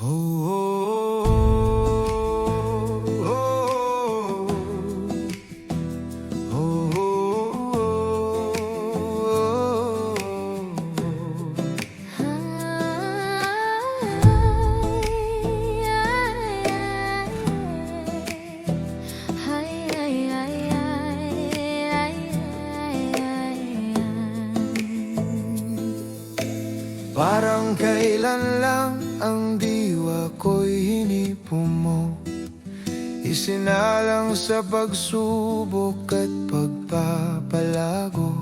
Parang kailan lang ang Isinalang sa pagsubok at pagpapalago.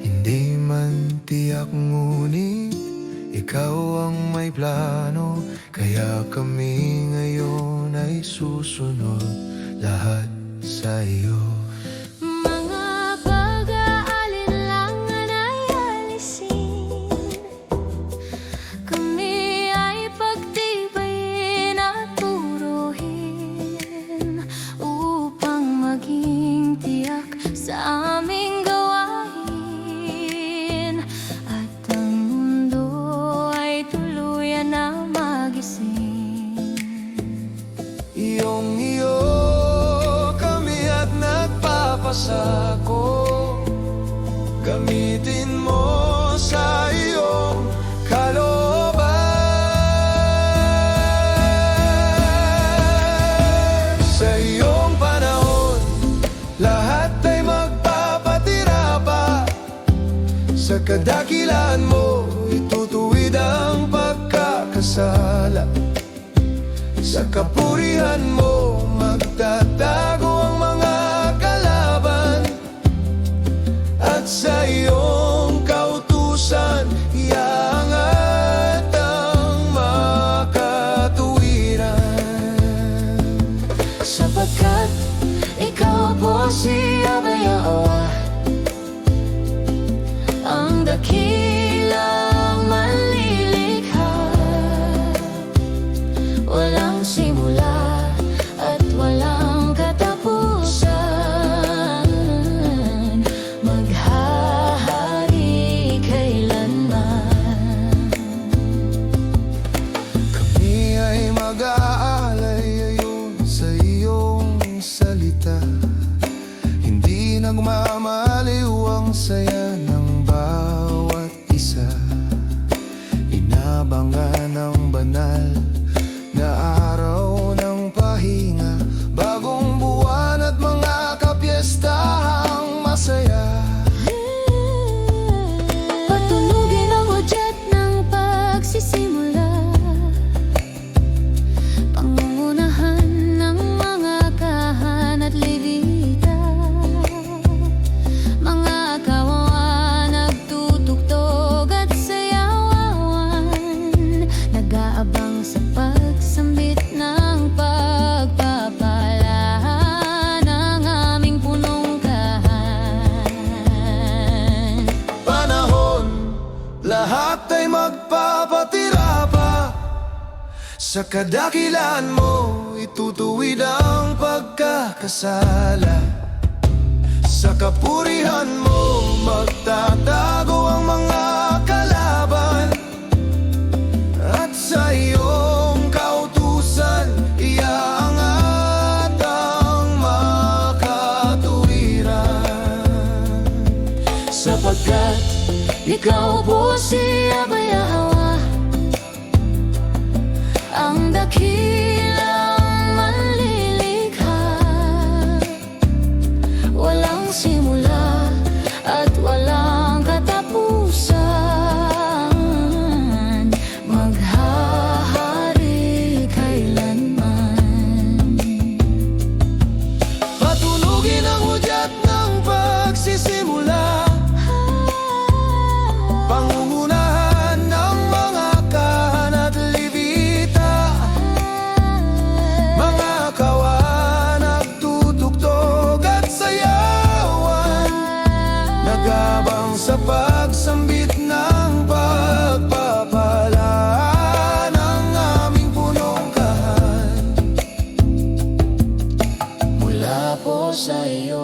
Hindi man tiyak ngunit ikaw ang may plano. Kaya kami ngayon ay susunod lahat sa iyo nagpapasako Gamitin mo sa iyong kalooban. Sa iyong panahon Lahat ay magpapatira pa. Sa kadakilan mo Itutuwid ang pagkakasala. Sa kapurihan mo magtatago Sapagkat ikaw po si Abayawa Ang dakilang salita Hindi nagmamaliw ang saya ng bawat isa. Inabangan ng banal Lahat ay magpapatira pa. Sa kadakilan mo Itutuwid ang pagkakasala. Sa kapurihan mo Magtatago makatuwiran Sapagkat ikaw po si Habang sa pagsambit ng pagpapala ng aming punong kahan Mula po sa iyo.